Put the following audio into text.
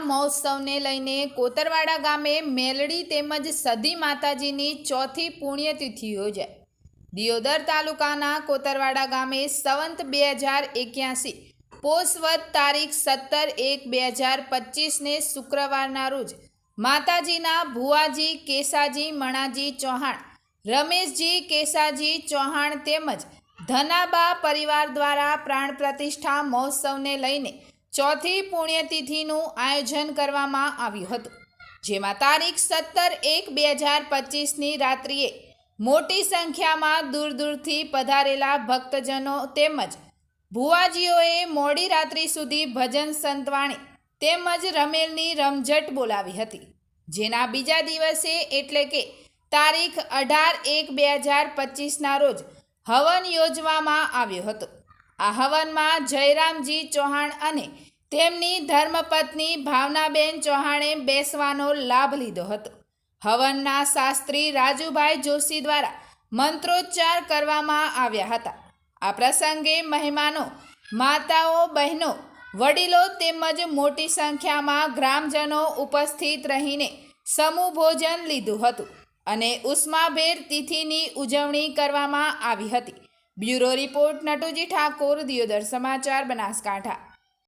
મહોત્સવને લઈને કોતરવાડા ગામે મેલડી તેમજ સદી માતાજીની ચોથી પુણ્યતિથિ યોજાઈ દિયોદર તાલુકાના કોતરવાડા ગામે સંવંત બે હજાર એક્યાસી પોષવદ તારીખ સત્તર એક બે હજાર પચીસને શુક્રવારના રોજ માતાજીના ભુવાજી કેસાજી મણાજી ચૌહાણ, રમેશજી કેસાજી ચૌહાણ તેમજ ધનાબા પરિવાર દ્વારા પ્રાણ પ્રતિષ્ઠા મહોત્સવને લઈને ચોથી પુણ્યતિથિનું આયોજન કરવામાં આવ્યું હતું, જેમાં તારીખ સત્તર એક બે હજાર પચીસની રાત્રિએ મોટી સંખ્યામાં દૂર દૂરથી પધારેલા ભક્તજનો તેમજ ભુવાજીઓએ મોડી રાત્રિ સુધી ભજન સંતવાણી તેમજ રમેલની રમઝટ બોલાવી હતી. જેના બીજા દિવસે એટલે કે તારીખ અઢાર એક બે હજાર પચીસના રોજ હવન યોજવામાં આવ્યો હતો. આ હવનમાં જયરામજી ચૌહાણ અને તેમની ધર્મપત્ની ભાવનાબેન ચૌહાણે બેસવાનો લાભ લીધો હતો. હવનના શાસ્ત્રી રાજુભાઈ જોશી દ્વારા મંત્રોચ્ચાર કરવામાં આવ્યા હતા. આ પ્રસંગે મહેમાનો, માતાઓ, બહેનો, વડીલો તેમજ મોટી સંખ્યામાં ગ્રામજનો ઉપસ્થિત રહીને સમૂહ ભોજન લીધું હતું અને ઉષ્માભેર તિથિની ઉજવણી કરવામાં આવી હતી. બ્યુરો રિપોર્ટ નટુજી ઠાકોર દિયોદર સમાચાર બનાસકાંઠા.